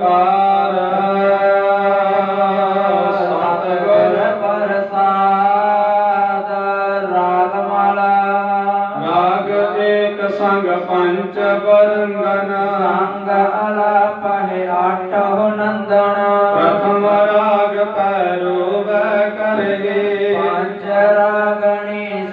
ਸੰਗ ਪੰਚ ਬਰੰਗਨ ਸੰਗ ਅਲਾਪਹਿ ਆਠੋ ਨੰਦਨ ਪ੍ਰਥਮ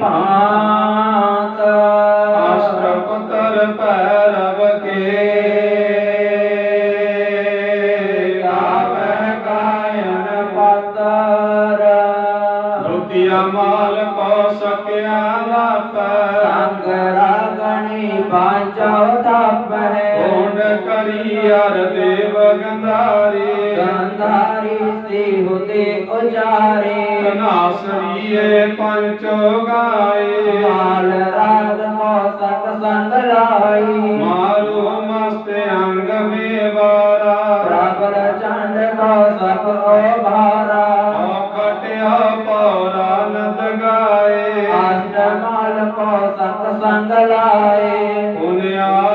ਭਾਂਤ ਅਸ਼ਟਪਤਰ ਭੈਰਵ ਕੇ ਕਾਪੈ ਕਾਇਨ ਪਤਰ ਦੁਤੀਆ ਮਾਲ ਕੋ ਸਕਿਆ ਲਾਪੈ ਸੰਗ ਰਾਗਣੀ ਬਾਂਚੋ ਤਾਪੈ ਕੋਣ ਕਰੀ ਅਰ ਦੇਵ ਗੰਧਾਰੀ ہوتے اجارے ناسری پنچو گائے حال رات موسک سنگ لائی مارو مست انگ میں بارا پرابل چند کو سب او بھارا کٹیا پورا ند گائے آج مال کو سب لائے انہیں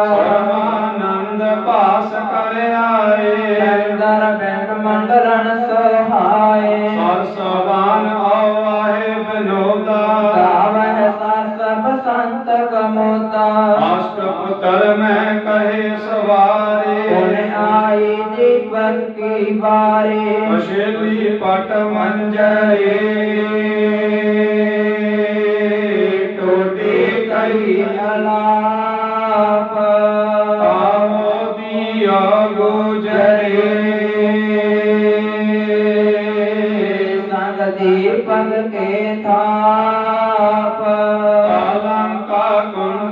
منڈل سہای آسا سب سنت موتا اشٹمت میں کہ سوارے بارے شی پٹ منجرے گرے ਦੀਪਕ ਕੇ ਥਾਪ ਅਲੰਕਾਰ ਗੁਣ